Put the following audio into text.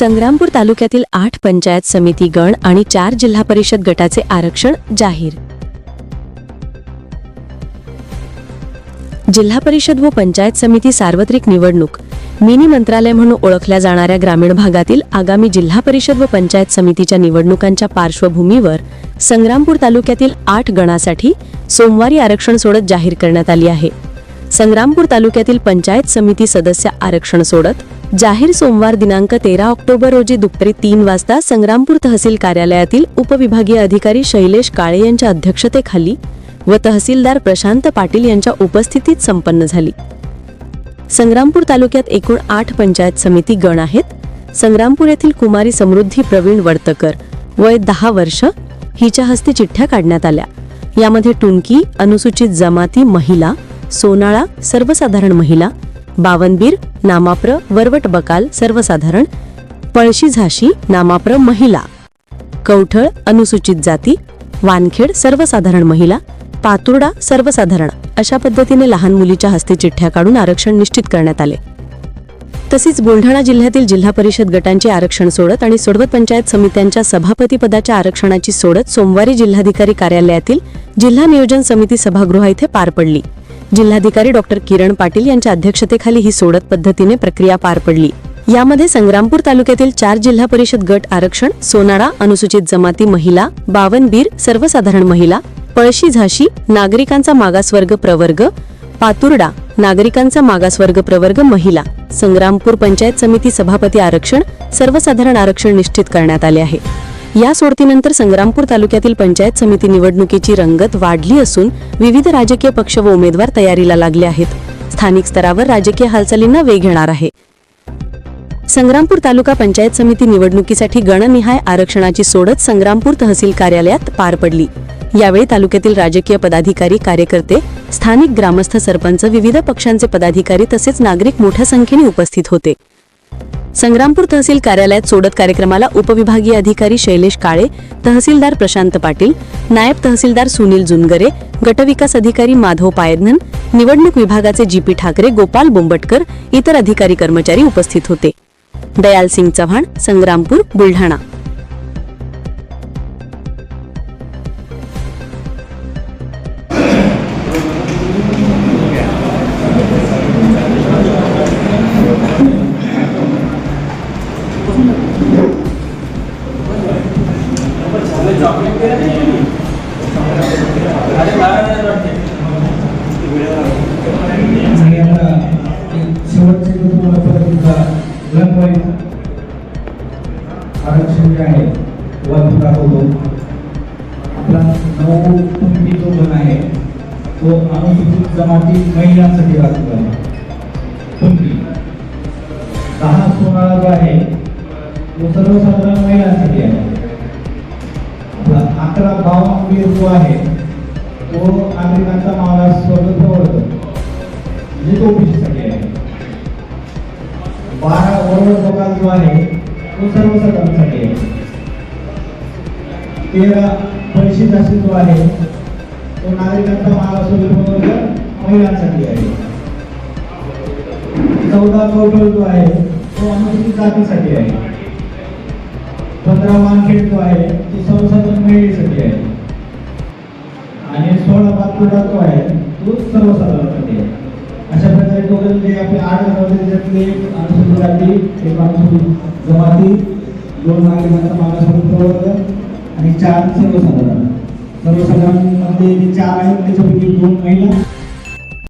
संग्रामपूर तालुक्यातील आठ पंचायत समिती गण आणि चार जिल्हा परिषद गटाचे आरक्षण जाहीर. जिल्हा परिषद व पंचायत समिती सार्वत्रिक निवडणूक मिनी मंत्रालय म्हणून ओळखल्या जाणाऱ्या ग्रामीण भागातील आगामी जिल्हा परिषद व पंचायत समितीच्या निवडणुकांच्या पार्श्वभूमीवर संग्रामपूर तालुक्यातील आठ गणासाठी सोमवारी आरक्षण सोडत जाहीर करण्यात आली आहे. संग्रामपूर तालुक्यातील पंचायत समिती सदस्य आरक्षण सोडत जाहीर सोमवार दिनांक तेरा ऑक्टोबर रोजी दुपारी तीन वाजता संग्रामपूर तहसील कार्यालयातील उपविभागीय अधिकारी शैलेश काळे यांच्या अध्यक्षतेखाली व तहसीलदार प्रशांत पाटील यांच्या उपस्थितीत संपन्न झाली. संग्रामपूर तालुक्यात एकूण आठ पंचायत समिती गण आहेत. संग्रामपूर येथील कुमारी समृद्धी प्रवीण वर्तकर वय दहा वर्ष हिच्या हस्ते चिठ्ठ्या काढण्यात आल्या. यामध्ये टुनकी अनुसूचित जमाती महिला सोनाळा सर्वसाधारण महिला बावनबीर नामाप्र वरवट बकाल सर्वसाधारण पळशी झाशी नामाप्र महिला. कवठळ अनुसूचित जाती वानखेड सर्वसाधारण महिला पातुर्डा सर्वसाधारण अशा पद्धतीने लहान मुलीच्या हस्ते चिठ्ठ्या काढून आरक्षण निश्चित करण्यात आले. तसेच बुलढाणा जिल्ह्यातील जिल्हा परिषद गटांचे आरक्षण सोडत आणि सोडवत पंचायत समित्यांच्या सभापतीपदाच्या आरक्षणाची सोडत सोमवारी जिल्हाधिकारी कार्यालयातील जिल्हा नियोजन समिती सभागृह येथे पार पडली. जिल्हाधिकारी डॉक्टर किरण पाटील यांच्या अध्यक्षतेखाली ही सोडत पद्धतीने प्रक्रिया पार पडली. यामध्ये संग्रामपूर तालुक्यातील चार जिल्हा परिषद गट आरक्षण सोनाळा अनुसूचित जमाती महिला बावनबीर सर्वसाधारण महिला पळशी झाशी नागरिकांचा मागासवर्ग प्रवर्ग पातुर्डा नागरिकांचा मागासवर्ग प्रवर्ग महिला संग्रामपूर पंचायत समिती सभापती आरक्षण सर्वसाधारण आरक्षण निश्चित करण्यात आले आहे. या सोडतीनंतर संग्रामपूर तालुक्यातील पंचायत समिती निवडणुकीची रंगत वाढली असून विविध राजकीय पक्ष व उमेदवार तयारीला लागले आहेत. स्थानिक स्तरावर राजकीय हालचालींना वेग येणार आहे. संग्रामपूर तालुका पंचायत समिती निवडणुकीसाठी गणनिहाय आरक्षणाची सोडत संग्रामपूर तहसील कार्यालयात पार पडली. यावेळी तालुक्यातील राजकीय पदाधिकारी कार्यकर्ते स्थानिक ग्रामस्थ सरपंच विविध पक्षांचे पदाधिकारी तसेच नागरिक मोठ्या संख्येने उपस्थित होते. संग्रामपूर तहसील कार्यालयात सोडत कार्यक्रमाला उपविभागीय अधिकारी शैलेश काळे तहसीलदार प्रशांत पाटील नायब तहसीलदार सुनील जुनगरे गटविकास अधिकारी माधव पायधन निवडणूक विभागाचे जी पी ठाकरे गोपाल बोंबटकर इतर अधिकारी कर्मचारी उपस्थित होते. दयाल सिंग चव्हाण संग्रामपूर बुलढाणा. लंबवाई आरक्षण जे आहे वाचून आपला नऊ जो गण आहे तो अनुसूचित जमाती महिलांसाठी राखतो आहे. कुंभी दहा जो आहे तो सर्वसाधारण महिलांसाठी आहे. आपला अकरा बावन्न जो आहे तो नागरिकांचा मागास वर्ग प्रवर्ग म्हणजे तो ओबीसीसाठी आहे. बारा वरवर लोकांद्वारे जो आहे तो आहे. तेरा परिषद जास्त तो नागरिकांचा मागास वर्ग प्रवर्ग महिलांसाठी आहे. चौदा कौटल जो आहे तो अनुसूचित जातीसाठी आहे. पंधरा मानखेड जो आहे तो सर्वसाधारण महिलेसाठी आहे. आणि सोळा पातपुरा जो आहे तो सर्वसाधारणसाठी आहे. अशा टोटल जे आपले आठ त्याच्यातले अनुसूचित जाती एक अनुसूचित जमाती दोन नागरिकांचा मागासवर्ग प्रवर्ग आणि चार सर्वसाधारण. सर्वसाधारणमध्ये जे चार आहेत त्याच्यापैकी दोन महिला.